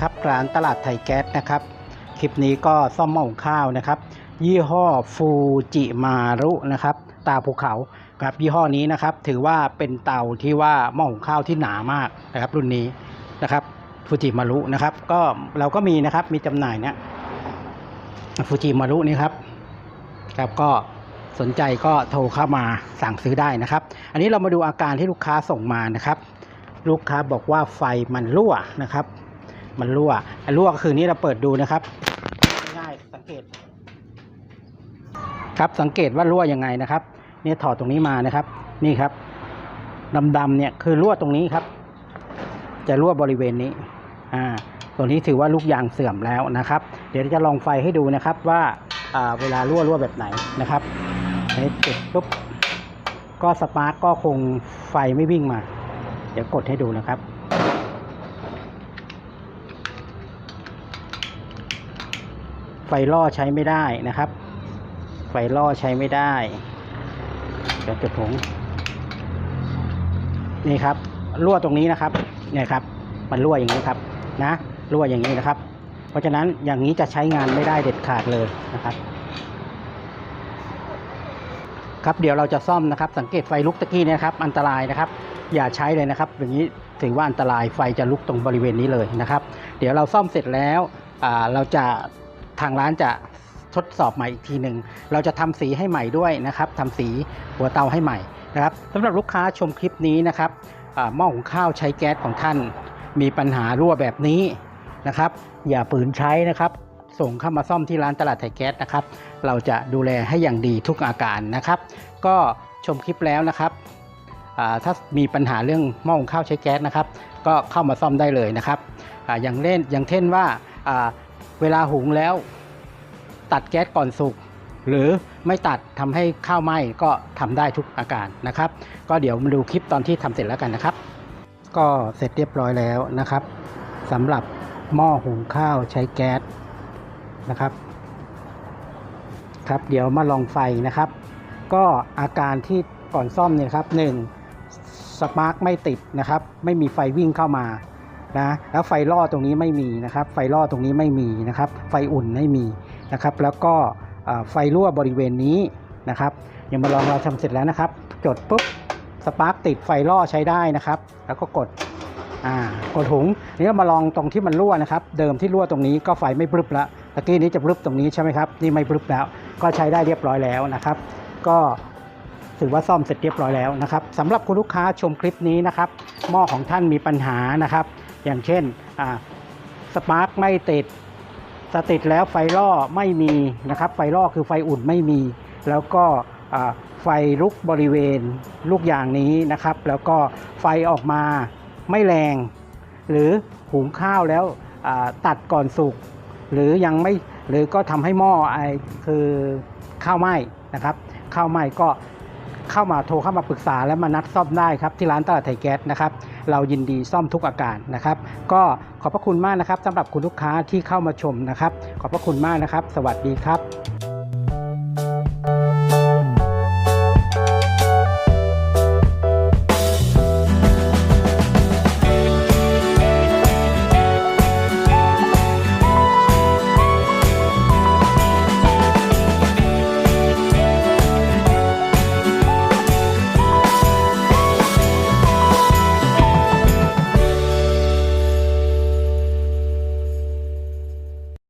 ครับร้านตลาดไทยแก๊สนะครับ คลิปนี้ก็ซ่อมหม้อหุงข้าวนะครับ ยี่ห้อฟูจิมารุนะครับ ตาภูเขาครับยี่ห้อนี้นะครับ ถือว่าเป็นเตาที่ว่าหม้อหุงข้าวที่หนามากนะครับ รุ่นนี้นะครับฟูจิมารุนะครับ ก็เราก็มีนะครับมีจำหน่ายเนี่ยฟูจิมารุนี่ครับครับก็สนใจก็โทรเข้ามาสั่งซื้อได้นะครับ อันนี้เรามาดูอาการที่ลูกค้าส่งมานะครับ ลูกค้าบอกว่าไฟมันรั่วนะครับ มันรั่วรั่วก็คือนี้เราเปิดดูนะครับ ง่ายสังเกต ครับสังเกตว่ารั่วยังไงนะครับเนี่ยถอดตรงนี้มานะครับ นี่ครับดำๆเนี่ยคือรั่วตรงนี้ครับ จะรั่วบริเวณนี้ อ่า ตัวนี้ถือว่าลูกยางเสื่อมแล้วนะครับ เดี๋ยวจะลองไฟให้ดูนะครับว่าอ่าเวลารั่วรั่วแบบไหนนะครับอันนี้ปิดปุ๊บก็สปาร์กก็คงไฟไม่วิ่งมา เดี๋ยวกดให้ดูนะครับ ไฟล่อใช้ไม่ได้นะครับ ไฟล่อใช้ไม่ได้เดี๋ยวจุดผงนี่ครับรั่วตรงนี้นะครับเนี่ยครับ มันรั่วอย่างนี้ครับนะรั่วอย่างนี้นะครับ เพราะฉะนั้นอย่างนี้จะใช้งานไม่ได้เด็ดขาดเลยนะครับ ครับเดี๋ยวเราจะซ่อมนะครับ สังเกตไฟลุกตะกี้นะครับ อันตรายนะครับ อย่าใช้เลยนะครับ อย่างนี้ถือว่าอันตรายไฟจะลุกตรงบริเวณนี้เลยนะครับ เดี๋ยวเราซ่อมเสร็จแล้วเราจะ ทางร้านจะทดสอบใหม่อีกทีหนึ่ง เราจะทำสีให้ใหม่ด้วยนะครับทำสีหัวเตาให้ใหม่นะครับสำหรับลูกค้าชมคลิปนี้นะครับหม้อหุงข้าวใช้แก๊สของท่าน มีปัญหารั่วแบบนี้นะครับ อย่าปืนใช้นะครับ ส่งเข้ามาซ่อมที่ร้านตลาดไทยแก๊สนะครับ เราจะดูแลให้อย่างดีทุกอาการนะครับ ก็ชมคลิปแล้วนะครับถ้ามีปัญหาเรื่องหม้อหุงข้าวใช้แก๊สนะครับ ก็เข้ามาซ่อมได้เลยนะครับออย่างเล่นอย่างเช่นว่าเวลาหุงแล้ว ตัดแก๊สก่อนสุกหรือไม่ตัดทำให้ข้าวไหม้ก็ทำได้ทุกอาการนะครับ ก็เดี๋ยวมาดูคลิปตอนที่ทำเสร็จแล้วกันนะครับ ก็เสร็จเรียบร้อยแล้วนะครับสำหรับหม้อหุงข้าวใช้แก๊สนะครับครับเดี๋ยวมาลองไฟนะครับ ก็อาการที่ก่อนซ่อมเนี่ยครับหนึ่งสปาร์กไม่ติดนะครับ ไม่มีไฟวิ่งเข้ามานะแล้วไฟล่อตรงนี้ไม่มีนะครับ ไฟล่อตรงนี้ไม่มีนะครับ ไฟอุ่นไม่มี นะครับ แล้วก็ไฟรั่วบริเวณนี้นะครับเดี๋ยวมาลองเราทำเสร็จแล้วนะครับ จดปุ๊บสปาร์กติดไฟล่อใช้ได้นะครับ แล้วก็กดอ่ากดถุงนี่เรามาลองตรงที่มันรั่วนะครับ เดิมที่รั่วตรงนี้ก็ไฟไม่พรึบแล้วตะกี้นี้จะพรึบตรงนี้ใช่ไหมครับนี่ไม่พรึบแล้ว ก็ใช้ได้เรียบร้อยแล้วนะครับ ก็ถือว่าซ่อมเสร็จเรียบร้อยแล้วนะครับสำหรับคุณลูกค้าชมคลิปนี้นะครับ หม้อของท่านมีปัญหานะครับ อย่างเช่นสปาร์กไม่ติด สติดแล้วไฟล่อไม่มีนะครับ ไฟล่อคือไฟอุ่นไม่มี แล้วก็ไฟลุกบริเวณลูกยางนี้นะครับ แล้วก็ไฟออกมาไม่แรง หรือหุงข้าวแล้วตัดก่อนสุกหรือยังไม่หรือก็ทำให้หม้อไอคือข้าวไหม้นะครับข้าวไหม้ก็เข้ามาโทรเข้ามาปรึกษาแล้วมานัดซ่อมได้ครับที่ร้านตลาดไทยแก๊สนะครับ เรายินดีซ่อมทุกอาการนะครับ ก็ ขอบพระคุณมากนะครับสำหรับคุณลูกค้าที่เข้ามาชมนะครับ ขอบพระคุณมากนะครับ สวัสดีครับ